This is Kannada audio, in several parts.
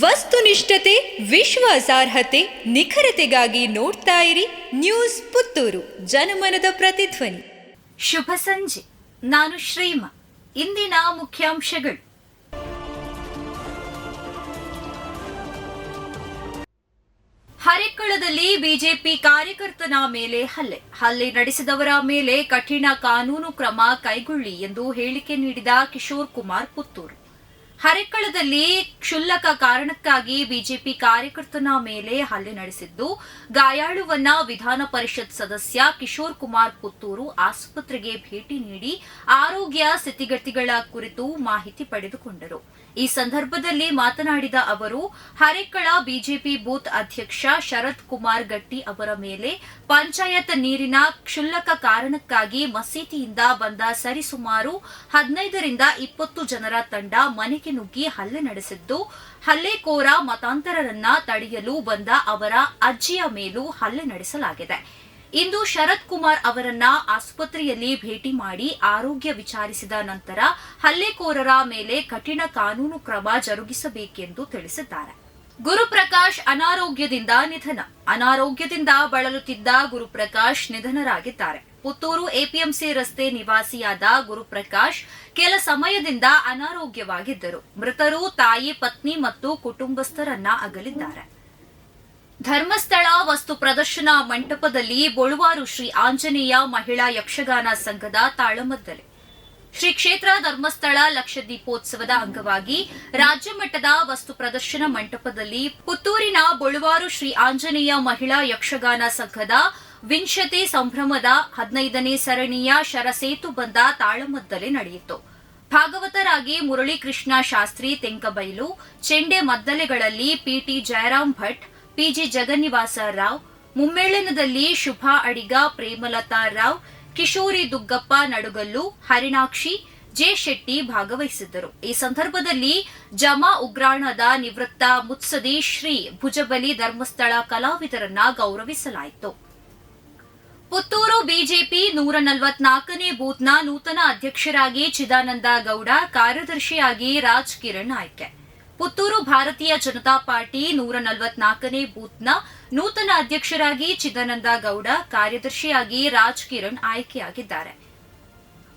ವಸ್ತುನಿಷ್ಠತೆ, ವಿಶ್ವಾಸಾರ್ಹತೆ, ನಿಖರತೆಗಾಗಿ ನೋಡ್ತಾ ಇರಿ ನ್ಯೂಸ್ ಪುತ್ತೂರು, ಜನಮನದ ಪ್ರತಿಧ್ವನಿ. ಶುಭ ಸಂಜೆ. ನಾನು ಶ್ರೀಮ. ಇಂದಿನ ಮುಖ್ಯಾಂಶಗಳು. ಹರಿಕ್ಕಳದಲ್ಲಿ ಬಿಜೆಪಿ ಕಾರ್ಯಕರ್ತನ ಮೇಲೆ ಹಲ್ಲೆ. ಹಲ್ಲೆ ನಡೆಸಿದವರ ಮೇಲೆ ಕಠಿಣ ಕಾನೂನು ಕ್ರಮ ಕೈಗೊಳ್ಳಿ ಎಂದು ಹೇಳಿಕೆ ನೀಡಿದ ಕಿಶೋರ್ ಕುಮಾರ್ ಪುತ್ತೂರು. ಹರಿಕ್ಕಳದಲ್ಲಿ ಕ್ಷುಲ್ಲಕ ಕಾರಣಕ್ಕಾಗಿ ಬಿಜೆಪಿ ಕಾರ್ಯಕರ್ತನ ಮೇಲೆ ಹಲ್ಲೆ ನಡೆಸಿದ್ದು, ಗಾಯಾಳುವನ್ನ ವಿಧಾನ ಪರಿಷತ್ ಸದಸ್ಯ ಕಿಶೋರ್ ಕುಮಾರ್ ಪುತ್ತೂರು ಆಸ್ಪತ್ರೆಗೆ ಭೇಟಿ ನೀಡಿ ಆರೋಗ್ಯ ಸ್ಥಿತಿಗತಿಗಳ ಕುರಿತು ಮಾಹಿತಿ ಪಡೆದುಕೊಂಡರು. ಈ ಸಂದರ್ಭದಲ್ಲಿ ಮಾತನಾಡಿದ ಅವರು, ಹರೇಕಳ ಬಿಜೆಪಿ ಬೂತ್ ಅಧ್ಯಕ್ಷ ಶರತ್ ಕುಮಾರ್ ಗಟ್ಟಿ ಅವರ ಮೇಲೆ ಪಂಚಾಯತ್ ನೀರಿನ ಕ್ಷುಲ್ಲಕ ಕಾರಣಕ್ಕಾಗಿ ಮಸೀದಿಯಿಂದ ಬಂದ ಸರಿಸುಮಾರು ಹದಿನೈದರಿಂದ ಇಪ್ಪತ್ತು ಜನರ ತಂಡ ಮನೆಗೆ ನುಗ್ಗಿ ಹಲ್ಲೆ ನಡೆಸಿದ್ದು. ಹಲ್ಲೆಕೋರ ಮತಾಂತರರನ್ನ ತಡೆಯಲು ಬಂದ ಅವರ ಅಜ್ಜಿಯ ಮೇಲೂ ಹಲ್ಲೆ ನಡೆಸಲಾಗಿದೆ. ಇಂದು ಶರತ್ ಕುಮಾರ್ ಅವರನ್ನ ಆಸ್ಪತ್ರೆಯಲ್ಲಿ ಭೇಟಿ ಮಾಡಿ ಆರೋಗ್ಯ ವಿಚಾರಿಸಿದ ನಂತರ ಹಲ್ಲೆಕೋರರ ಮೇಲೆ ಕಠಿಣ ಕಾನೂನು ಕ್ರಮ ಜರುಗಿಸಬೇಕೆಂದು ತಿಳಿಸಿದ್ದಾರೆ. ಗುರುಪ್ರಕಾಶ್ ಅನಾರೋಗ್ಯದಿಂದ ನಿಧನ. ಅನಾರೋಗ್ಯದಿಂದ ಬಳಲುತ್ತಿದ್ದ ಗುರುಪ್ರಕಾಶ್ ನಿಧನರಾಗಿದ್ದಾರೆ. ಪುತ್ತೂರು ಎಪಿಎಂಸಿ ರಸ್ತೆ ನಿವಾಸಿಯಾದ ಗುರುಪ್ರಕಾಶ್ ಕೆಲ ಸಮಯದಿಂದ ಅನಾರೋಗ್ಯವಾಗಿದ್ದರು. ಮೃತರು ತಾಯಿ, ಪತ್ನಿ ಮತ್ತು ಕುಟುಂಬಸ್ಥರನ್ನ ಅಗಲಿದ್ದಾರೆ. ಧರ್ಮಸ್ಥಳ ವಸ್ತು ಪ್ರದರ್ಶನ ಮಂಟಪದಲ್ಲಿ ಬೊಳುವಾರು ಶ್ರೀ ಆಂಜನೇಯ ಮಹಿಳಾ ಯಕ್ಷಗಾನ ಸಂಘದ ತಾಳಮದ್ದಲೆ. ಶ್ರೀ ಕ್ಷೇತ್ರ ಧರ್ಮಸ್ಥಳ ಲಕ್ಷ ದೀಪೋತ್ಸವದ ಅಂಗವಾಗಿ ರಾಜ್ಯ ಮಟ್ಟದ ವಸ್ತು ಪ್ರದರ್ಶನ ಮಂಟಪದಲ್ಲಿ ಪುತ್ತೂರಿನ ಬೊಳುವಾರು ಶ್ರೀ ಆಂಜನೇಯ ಮಹಿಳಾ ಯಕ್ಷಗಾನ ಸಂಘದ ವಿಂಶತಿ ಸಂಭ್ರಮದ ಹದಿನೈದನೇ ಸರಣಿಯ ಶರಸೇತು ಬಂದ ತಾಳಮದ್ದಲೆ ನಡೆಯಿತು. ಭಾಗವತರಾಗಿ ಮುರಳೀಕೃಷ್ಣ ಶಾಸ್ತ್ರಿ ತೆಂಕಬೈಲು, ಚೆಂಡೆ ಮದ್ದಲೆಗಳಲ್ಲಿ ಪಿಟಿ ಜಯರಾಮ್ ಭಟ್ ಪಿಜಿ ಜಗನ್ನಿವಾಸ ರಾವ್, ಮುಮ್ಮೇಳನದಲ್ಲಿ ಶುಭಾ ಅಡಿಗ ಪ್ರೇಮಲತಾ ರಾವ್, ಕಿಶೋರಿ ದುಗ್ಗಪ್ಪ ನಡುಗಲ್ಲು, ಹರಿಣಾಕ್ಷಿ, ಜೆ ಶೆಟ್ಟಿ ಭಾಗವಹಿಸಿದ್ದರು. ಈ ಸಂದರ್ಭದಲ್ಲಿ ಜಮಾ ಉಗ್ರಾಣದ ನಿವೃತ್ತ ಮುತ್ಸದಿ ಶ್ರೀ ಭುಜಬಲಿ ಧರ್ಮಸ್ಥಳ ಕಲಾವಿದರನ್ನ ಗೌರವಿಸಲಾಯಿತು. ಪುತ್ತೂರು ಬಿಜೆಪಿ ನೂರ ನಲವತ್ನಾಲ್ಕನೇ ಬೂತ್ನ ನೂತನ ಅಧ್ಯಕ್ಷರಾಗಿ ಚಿದಾನಂದ ಗೌಡ, ಕಾರ್ಯದರ್ಶಿಯಾಗಿ ರಾಜ್ ಕಿರಣ್ ಆಯ್ಕೆ. ಪುತ್ತೂರು ಭಾರತೀಯ ಜನತಾ ಪಾರ್ಟಿ ನೂರ ನಲವತ್ನಾಲ್ಕನೇ ಬೂತ್ನ ನೂತನ ಅಧ್ಯಕ್ಷರಾಗಿ ಚಿದಾನಂದ ಗೌಡ, ಕಾರ್ಯದರ್ಶಿಯಾಗಿ ರಾಜ್ ಕಿರಣ್ ಆಯ್ಕೆಯಾಗಿದ್ದಾರೆ.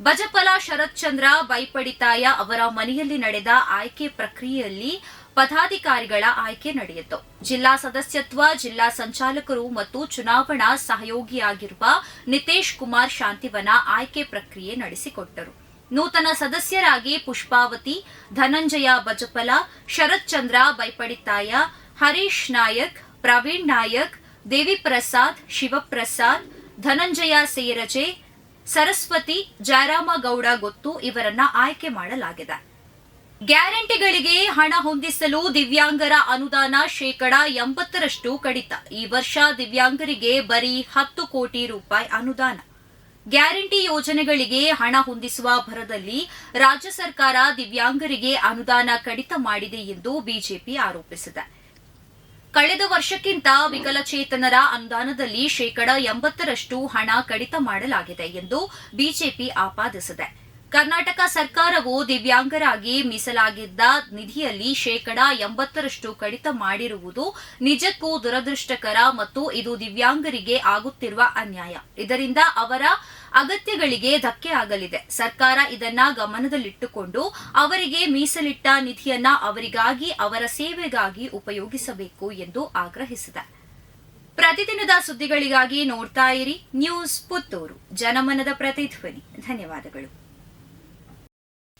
ಬಜಪಲ ಶರತ್ ಚಂದ್ರ ಬೈಪಡಿತಾಯ ಅವರ ಮನೆಯಲ್ಲಿ ನಡೆದ ಆಯ್ಕೆ ಪ್ರಕ್ರಿಯೆಯಲ್ಲಿ ಪದಾಧಿಕಾರಿಗಳ ಆಯ್ಕೆ ನಡೆಯಿತು. ಜಿಲ್ಲಾ ಸದಸ್ಯತ್ವ, ಜಿಲ್ಲಾ ಸಂಚಾಲಕರು ಮತ್ತು ಚುನಾವಣಾ ಸಹಯೋಗಿಯಾಗಿರುವ ನಿತೇಶ್ ಕುಮಾರ್ ಶಾಂತಿವನ ಆಯ್ಕೆ ಪ್ರಕ್ರಿಯೆ ನಡೆಸಿಕೊಟ್ಟರು. ನೂತನ ಸದಸ್ಯರಾಗಿ ಪುಷ್ಪಾವತಿ, ಧನಂಜಯ ಬಜಪಲ, ಶರತ್ ಚಂದ್ರ ಬೈಪಡಿತಾಯ ಹರೀಶ್ ನಾಯಕ್, ಪ್ರವೀಣ್ ನಾಯಕ್, ದೇವಿಪ್ರಸಾದ್, ಶಿವಪ್ರಸಾದ್, ಧನಂಜಯ ಸೇರಜೆ, ಸರಸ್ವತಿ, ಜಯರಾಮಗೌಡ ಗೊತ್ತು ಇವರನ್ನ ಆಯ್ಕೆ ಮಾಡಲಾಗಿದೆ. ಗ್ಯಾರಂಟಿಗಳಿಗೆ ಹಣ ಹೊಂದಿಸಲು ದಿವ್ಯಾಂಗರ ಅನುದಾನ ಶೇಕಡ ಎಂಬತ್ತರಷ್ಟು ಕಡಿತ. ಈ ವರ್ಷ ದಿವ್ಯಾಂಗರಿಗೆ ಬರೀ ಹತ್ತು ಕೋಟಿ ರೂಪಾಯಿ ಅನುದಾನ. ಗ್ಯಾರಂಟಿ ಯೋಜನೆಗಳಿಗೆ ಹಣ ಹೊಂದಿಸುವ ಭರದಲ್ಲಿ ರಾಜ್ಯ ಸರ್ಕಾರ ದಿವ್ಯಾಂಗರಿಗೆ ಅನುದಾನ ಕಡಿತ ಮಾಡಿದೆ ಎಂದು ಬಿಜೆಪಿ ಆರೋಪಿಸಿದೆ. ಕಳೆದ ವರ್ಷಕ್ಕಿಂತ ವಿಕಲಚೇತನರ ಅನುದಾನದಲ್ಲಿ ಶೇಕಡ ಎಂಬತ್ತರಷ್ಟು ಹಣ ಕಡಿತ ಮಾಡಲಾಗಿದೆ ಎಂದು ಬಿಜೆಪಿ ಆಪಾದಿಸಿದೆ. ಕರ್ನಾಟಕ ಸರ್ಕಾರವು ದಿವ್ಯಾಂಗರಾಗಿ ಮೀಸಲಾಗಿದ್ದ ನಿಧಿಯಲ್ಲಿ ಶೇಕಡ ಎಂಬತ್ತರಷ್ಟು ಕಡಿತ ಮಾಡಿರುವುದು ನಿಜಕ್ಕೂ ದುರದೃಷ್ಟಕರ ಮತ್ತು ಇದು ದಿವ್ಯಾಂಗರಿಗೆ ಆಗುತ್ತಿರುವ ಅನ್ಯಾಯ. ಇದರಿಂದ ಅವರ ಅಗತ್ಯಗಳಿಗೆ ಧಕ್ಕೆ ಆಗಲಿದೆ. ಸರ್ಕಾರ ಇದನ್ನ ಗಮನದಲ್ಲಿಟ್ಟುಕೊಂಡು ಅವರಿಗೆ ಮೀಸಲಿಟ್ಟ ನಿಧಿಯನ್ನ ಅವರಿಗಾಗಿ, ಅವರ ಸೇವೆಗಾಗಿ ಉಪಯೋಗಿಸಬೇಕು ಎಂದು ಆಗ್ರಹಿಸಿದೆ. ಪ್ರತಿದಿನದ ಸುದ್ದಿಗಳಿಗಾಗಿ ನೋಡ್ತಾ ಇರಿ. ನ್ಯೂಸ್ ಪುತ್ತೂರು. ಜನಮನದ ಪ್ರತಿಧ್ವನಿ. ಧನ್ಯವಾದಗಳು.